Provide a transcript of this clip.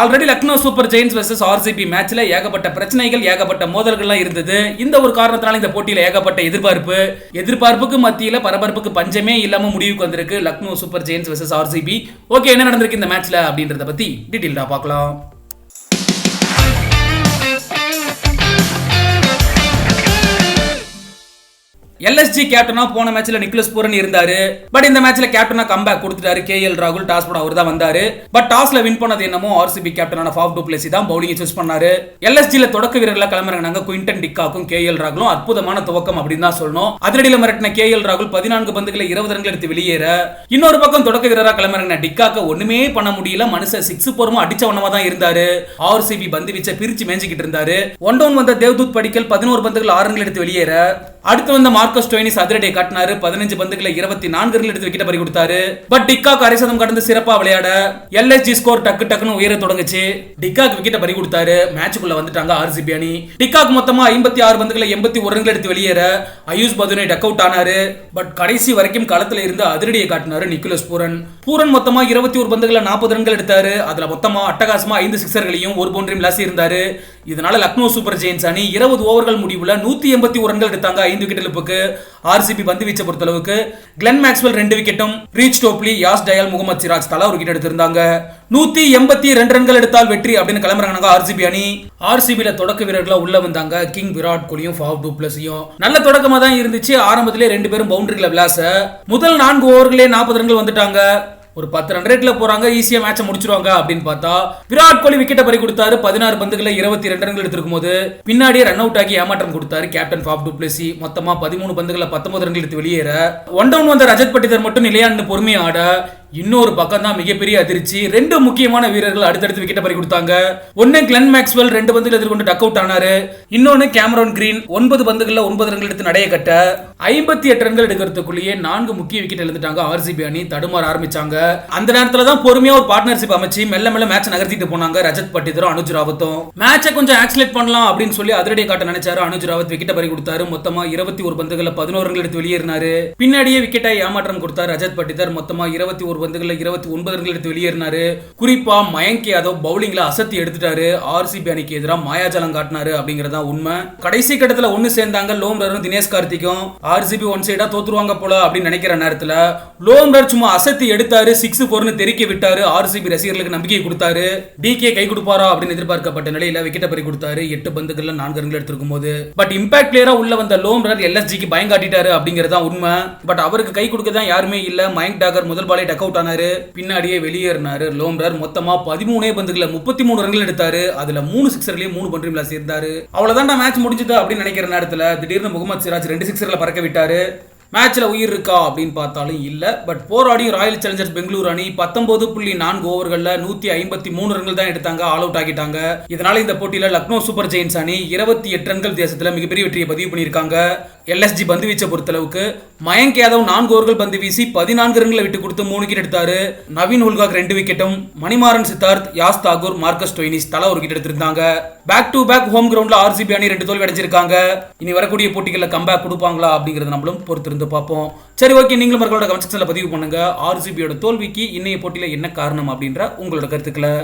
Already Lucknow super giants versus RCB மேட்ச்ல ஏகப்பட்ட பிரச்சனைகள் ஏகப்பட்ட மோதல்கள்லாம் இருந்தது. இந்த ஒரு காரணத்தினால இந்த போட்டியில ஏகப்பட்ட எதிர்பார்ப்பு. எதிர்பார்ப்புக்கு மத்தியில பரபரப்புக்கு பஞ்சமே இல்லாம முடிவுக்கு வந்திருக்கு Lucknow super giants versus RCB okay என்ன நடந்திருக்கு இந்த மேட்ச்ல அப்படின்றத பத்தி டீட்டெயில்டா பார்க்கலாம். எல்எஸ்ஜி கேப்டனா போன மேட்ச்ல நிக்லஸ் பூரன் இருந்தாரு. பட் இந்த மேட்ச்ல கேப்டனா கம்பேக் கொடுத்துட்டாரு. கே எல் ராகுல் டாஸ் போட அவர் தான் வந்தாரு. பட் டாஸ்ல வின் பண்ணது என்னமோ ஆர்சிபி கேப்டனான ஃபாஃப் டூப்ளேசி தான். பவுலிங் சூஸ் பண்ணாரு. எல்எஸ்ஜில தொடக்க வீரர்களா கிளம்புறாங்க குயின்டன் டிக்காக்கும் கே எல் ராகுலும். அற்புதமான துவக்கம் அப்படின்னு தான் சொல்லணும். அதிரடியில மிரட்டின கே எல் ராகுல் பதினான்கு பந்துகளை இருபது ரன்கள் எடுத்து வெளியேற. இன்னொரு பக்கம் தொடக்க வீரரா கிளம்புறாங்க டிக்காக்க ஒண்ணுமே பண்ண முடியல. மனுஷன் சிக்ஸ் போறமா அடிச்ச வண்ணமா தான் இருந்தாரு. ஆர்சிபி பந்து வீச்ச பிரிச்சு மேஞ்சிக்கிட்டு இருந்தாரு. ஒன் டவுன் வந்த தேவ்தூத் படிக்கல் பதினோரு பந்துகள் ஆறு ரன்கள் எடுத்து வெளியேற. அடுத்து வந்த மார்க்கஸ் டோயினிஸ் அதிரடியை காட்டினாரு. பதினஞ்சு பந்துகளை இருபத்தி நான்கு ரன் எடுத்து விக்கெட் பறி கொடுத்தாரு. பட் டிக்காக் அரைசதம் கடந்து சிறப்பா விளையாட எல்எஸ்ஜி ஸ்கோர் டக்கு டக்குன்னு உயர தொடங்குச்சு. டிக்காக்கு விக்கெட் பறி கொடுத்தாரு. மேட்சுக்குள்ள வந்துட்டாங்க ஆர்சிபி அணி. டிக்காக் மொத்தமா ஐம்பத்தி ஆறு பந்துகளை எண்பத்தி ஒரு ரன்கள் எடுத்து வெளியேற அயூஸ் பதுனை டக் அவுட் ஆனாரு. பட் கடைசி வரைக்கும் களத்துல இருந்து அதிரடியை காட்டினாரு நிக்குலஸ் பூரன். பூரன் மொத்தமா இருபத்தி ஒரு பந்துகளை நாற்பது ரன்கள் எடுத்தாரு. அதுல மொத்தமா அட்டகாசமா ஐந்து சிக்ஸர்களையும் ஒரு பவுண்டரியும் விளாசி இருந்தாரு இதனால லக்னோ சூப்பர் ஜெயின்ஸ் அணி இருபது ஓவர்கள் முடிவுல நூத்தி எண்பத்தி ஒரு ரன்கள் எடுத்தாங்க ஐந்து விக்கெட் இழப்புக்கு. ஆர்சிபி பந்து வீச்சை பொறுத்தளவுக்கு. கிளென் மேக்ஸ்வெல் ரெண்டு விக்கெட்டும் ரீச் டோப்லி யாஸ் டயல் முகமது சிராஜ் தலா ஒரு விக்கெட் எடுத்திருந்தாங்க. நூத்தி எண்பத்தி ரெண்டு ரன்கள் எடுத்தால் வெற்றி அப்படின்னு கிளம்புறாங்க ஆர்சிபி அணி. ஆர்சிபியில தொடக்க வீரர்களா உள்ள வந்தாங்க கிங் விராட் கோலியும் ஃபாவ் டூப்ளஸையும் நல்ல தொடக்கமா தான் இருந்துச்சு. ஆரம்பத்திலே ரெண்டு பேரும் பவுண்டரிகளை விளாச. முதல் நான்கு ஓவர்களே நாற்பது ரன்கள் வந்துட்டாங்க. ஒரு பத்து ரன் ரேட்ல போறாங்க ஈஸியா மேட்சை முடிச்சிருவாங்க அப்படின்னு பார்த்தா விராட் கோலி விக்கெட்டை பறி கொடுத்தாரு பதினாறு பந்துகளை இருபத்தி ரெண்டு ரன்கள் எடுத்திருக்கும் போது பின்னாடியே ரன் அவுட் ஆகி ஏமாற்றம் கொடுத்தாரு கேப்டன் ஃபாப் டுப்ளேசி மொத்தமா பதிமூணு பந்துகளை பத்தொன்பது ரன்கள் எடுத்து வெளியேற. ஒன் டவுன் வந்த ரஜத் பட்டிதர் மட்டும் நிலையாண்டு பொறுமையை ஆட இன்னொரு பக்கம் தான் மிகப்பெரிய அதிர்ச்சி. ரெண்டு முக்கியமான வீரர்கள் அடுத்தடுத்து விக்கெட்டை பறி கொடுத்தாங்க ஒன்னு கிளென் மேக்ஸ்வெல் ரெண்டு பந்துகள் எதிர்கொண்டு டக் அவுட் ஆனாரு. இன்னொன்னு கேமரான் கிரீன் ஒன்பது பந்துகள்ல ஒன்பது ரன்கள் எடுத்து நடைய கட்ட ஐம்பத்தி எட்டு ரன்கள் எடுக்கிறதுக்குள்ளேயே நான்கு முக்கிய விக்கெட் எழுந்துட்டாங்க ஆர்சிபி அணி. தடுமாற ஆரம்பிச்சாங்க. அந்த நேரத்துல தான் பொறுமையா ஒரு பார்ட்னர்ஷிப் அமைச்சு மெல்ல மெல்ல மேட்ச் நகர்த்திட்டு போனாங்க. ரஜத் பட்டிதரும் அனுஜ் ராவத்தும். மேட்சை கொஞ்சம் ஆக்சிலேட் பண்ணலாம் அப்படின்னு சொல்லி அதிரடியை காட்ட நினைச்சாரு அனுஜ் ராவத். விக்கெட் பறி கொடுத்தாரு. மொத்தமா இருபத்தி ஒரு பந்துகள்ல பதினோரு ரன்கள் எடுத்து வெளியேறினாரு. பின்னாடியே விக்கெட்டை ஏமாற்றம் கொடுத்தார் ரஜத் பட்டிதர் மொத்தமா இருபத்தி ஒரு பந்துகள்ல இருபத்தி ஒன்பது ரன்கள் எடுத்து வெளியேறினாரு. குறிப்பா மயங்க் யாதவ் பவுலிங்ல அசத்தி எடுத்துட்டாரு. ஆர்சிபி அணிக்கு எதிராக மாயாஜாலம் காட்டினாரு அப்படிங்கறதா உண்மை. கடைசி கட்டத்துல ஒன்னு சேர்ந்தாங்க. லோம்ரரும் தினேஷ் கார்த்திக்கும். ஆர்சிபி ஒன் சைடா தோத்துருவாங்க போல அப்படின்னு நினைக்கிற நேரத்துல லோம்ரர் சும்மா அசத்தி எடுத்தாரு சிக்ஸ் போர்னு தெரிக்க விட்டாரு. ஆர்சிபி ரசிகர்களுக்கு நம்பிக்கை கொடுத்தாரு. டிகே கை கொடுப்பாரா அப்படின்னு எதிர்பார்க்கப்பட்ட நிலையில விக்கெட்டை பறி கொடுத்தாரு. எட்டு பந்துகள்ல நான்கு ரன்கள் எடுத்திருக்கும் போது பட் இம்பாக்ட் பிளேயரா உள்ள வந்த லோம்ரர் எல்எஸ்ஜிக்கு பயம் காட்டிட்டாரு தான் உண்மை. பட் அவருக்கு கை கொடுக்க தான் யாருமே இல்ல. மயங்க் டாகர் முதல் பாலே டக் அவுட் ஆனாரு. பின்னாடியே வெளியேறினாரு லோம்ரர் மொத்தமா பதிமூணே பந்துகளை முப்பத்தி மூணு ரன்கள் எடுத்தாரு. அதுல மூணு சிக்ஸர்லயும் மூணு பண்றீங்களா சேர்ந்தாரு. அவ்வளவுதான் மேட்ச் முடிஞ்சது அப்படின்னு நினைக்கிற நேரத்துல திடீர்னு முகமது சிராஜ் ரெண்டு சிக்ஸர்ல பறக்க விட்டாரு. மேட்ச்ல உயிர் இருக்கா அப்படின்னு பார்த்தாலும் இல்லை. பட் போராடியும் ராயல் சேலஞ்சர்ஸ் பெங்களூர் அணி பத்தொன்பது புள்ளி நான்கு ஓவர்களில் நூத்தி ஐம்பத்தி மூணு ரன்கள் தான் எடுத்தாங்க. ஆல் அவுட் ஆகிட்டாங்க இதனால இந்த போட்டியில லக்னோ சூப்பர் ஜெயின்ஸ் அணி இருபத்தி எட்டு ரன்கள் தேசத்துல மிகப்பெரிய வெற்றியை பதிவு பண்ணியிருக்காங்க. எல்எஸ்ஜி பந்து வீச்சை பொறுத்தளவுக்கு மயங்க் யாதவ் நான்கு ஓவர்கள் பந்து வீசி பதினான்கு ரன்களை விட்டு கொடுத்து மூணு விக்கெட் எடுத்தாரு. நவீன் உல்காக் ரெண்டு விக்கெட்டும் மணிமாறன் சித்தார்த் யாஸ் தாகூர் மார்க்கஸ் டொயினிஸ் தலா ஒரு விக்கெட் எடுத்திருந்தாங்க. பேக் டு பேக் ஹோம் கிரவுண்ட்ல ஆர்சிபி அணி ரெண்டு தோல்வி அடைஞ்சிருக்காங்க. இனி வரக்கூடிய போட்டிகளில் கம்பேக் கொடுப்பாங்களா அப்படிங்கிறது நம்மளும் பொறுத்திருந்து பார்ப்போம். சரி ஓகே நீங்களும் மக்களோட கமெண்ட் செக்ஷனில் பதிவு பண்ணுங்க. ஆர்சிபியோட தோல்விக்கு இன்னைய போட்டியில் என்ன காரணம் அப்படின்ற உங்களோட கருத்துக்களை